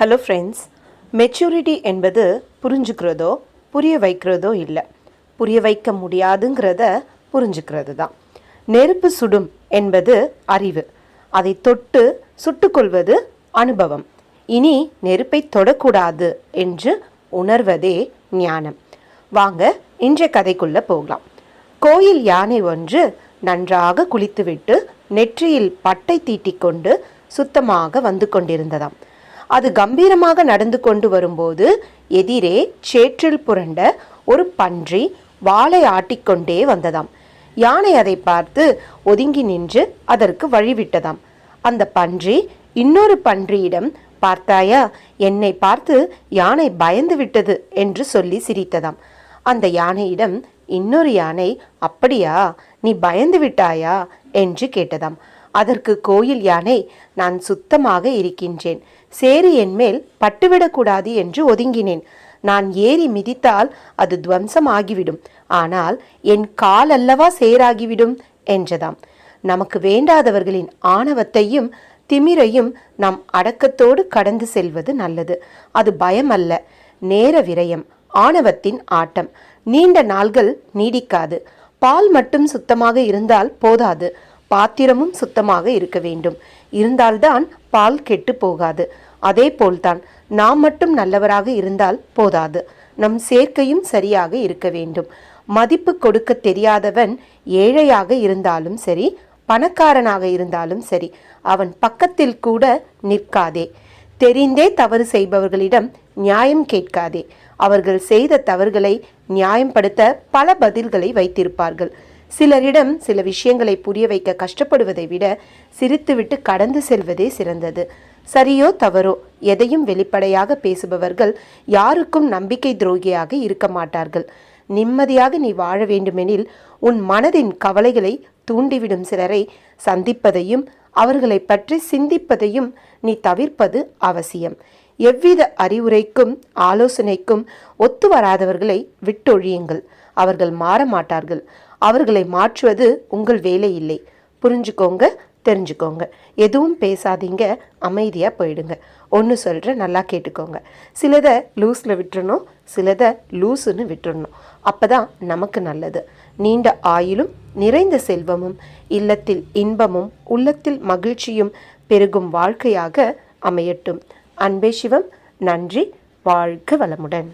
Hello friends maturity என்பது புரிஞ்சுக்கிறதோ புரிய வைக்கிறதோ இல்லை. புரிய வைக்க முடியாதுங்கிறத புரிஞ்சுக்கிறது தான் நெருப்பு சுடும் என்பது அறிவு. அதை தொட்டு சுட்டுக்கொள்வது அனுபவம். இனி நெருப்பை தொடக்கூடாது என்று உணர்வதே ஞானம். வாங்க இன்றைய கதைக்குள்ள போகலாம். கோயில் யானை ஒன்று நன்றாக குளித்துவிட்டு நெற்றியில் பட்டை தீட்டிக்கொண்டு சுத்தமாக வந்து கொண்டிருந்ததாம். அது கம்பீரமாக நடந்து கொண்டு வரும்போது எதிரே சேற்றில் புரண்ட ஒரு பன்றி வாளை ஆட்டிக்கொண்டே வந்ததாம். யானை அதை பார்த்து ஒதுங்கி நின்று அதற்கு வழிவிட்டதாம். அந்த பன்றி இன்னொரு பன்றியிடம் பார்த்தாயா என்னை பார்த்து யானை பயந்து விட்டது என்று சொல்லி சிரித்ததாம். அந்த யானையிடம் இன்னொரு யானை அப்படியா? நீ பயந்து விட்டாயா? என்று கேட்டதாம். அதற்கு கோயில் யானை நான் சுத்தமாக இருக்கின்றேன். சேறு என்மேல் பட்டுவிடக்கூடாது என்று ஒதுங்கினேன். நான் ஏறி மிதித்தால் அது துவம்சம் ஆகிவிடும் ஆனால் என் கால் அல்லவா சேராகிவிடும் என்றதாம். நமக்கு வேண்டாதவர்களின் ஆணவத்தையும் திமிரையும் நாம் அடக்கத்தோடு கடந்து செல்வது நல்லது. அது பயம் அல்ல. நேர விரயம் ஆணவத்தின் ஆட்டம். நீண்ட நாள்கள் நீடிக்காது. பால் மட்டும் சுத்தமாக இருந்தால் போதாது. பாத்திரமும் சுத்தமாக இருக்க வேண்டும். இருந்தால்தான் பால் கெட்டு போகாது. அதே போல்தான் நாம் மட்டும் நல்லவராக இருந்தால் போதாது. நம் சேர்க்கையும் சரியாக இருக்க வேண்டும். மதிப்பு கொடுக்க தெரியாதவன் ஏழையாக இருந்தாலும் சரி பணக்காரனாக இருந்தாலும் சரி அவன் பக்கத்தில் கூட நிற்காதே. தெரிந்தே தவறு செய்பவர்களிடம் நியாயம் கேட்காதே. அவர்கள் செய்த தவறுகளை நியாயப்படுத்த பல பதில்களை வைத்திருப்பார்கள். சிலரிடம் சில விஷயங்களை புரிய வைக்க கஷ்டப்படுவதை விட சிரித்துவிட்டு கடந்து செல்வதே சிறந்தது. சரியோ தவறோ எதையும் வெளிப்படையாக பேசுபவர்கள் யாருக்கும் நம்பிக்கை துரோகியாக இருக்க மாட்டார்கள். நிம்மதியாக நீ வாழ வேண்டுமெனில் உன் மனதின் கவலைகளை தூண்டிவிடும் சிலரை சந்திப்பதையும் அவர்களை பற்றி சிந்திப்பதையும் நீ தவிர்ப்பது அவசியம். எவ்வித அறிவுரைக்கும் ஆலோசனைக்கும் ஒத்து வராதவர்களை விட்டொழியுங்கள். அவர்கள் மாற மாட்டார்கள். அவர்களை மாற்றுவது உங்கள் வேலை இல்லை புரிஞ்சுக்கோங்க தெரிஞ்சுக்கோங்க. எதுவும் பேசாதீங்க அமைதியாக போயிடுங்க. ஒன்று சொல்கிற நல்லா கேட்டுக்கோங்க. சிலதை லூஸில் விட்டுறணும் சிலதை லூஸுன்னு விட்டுறணும். அப்போ தான் நமக்கு நல்லது. நீண்ட ஆயிலும் நிறைந்த செல்வமும் இல்லத்தில் இன்பமும் உள்ளத்தில் மகிழ்ச்சியும் பெருகும் வாழ்க்கையாக அமையட்டும். அன்பே சிவம் நன்றி வாழ்க வளமுடன்.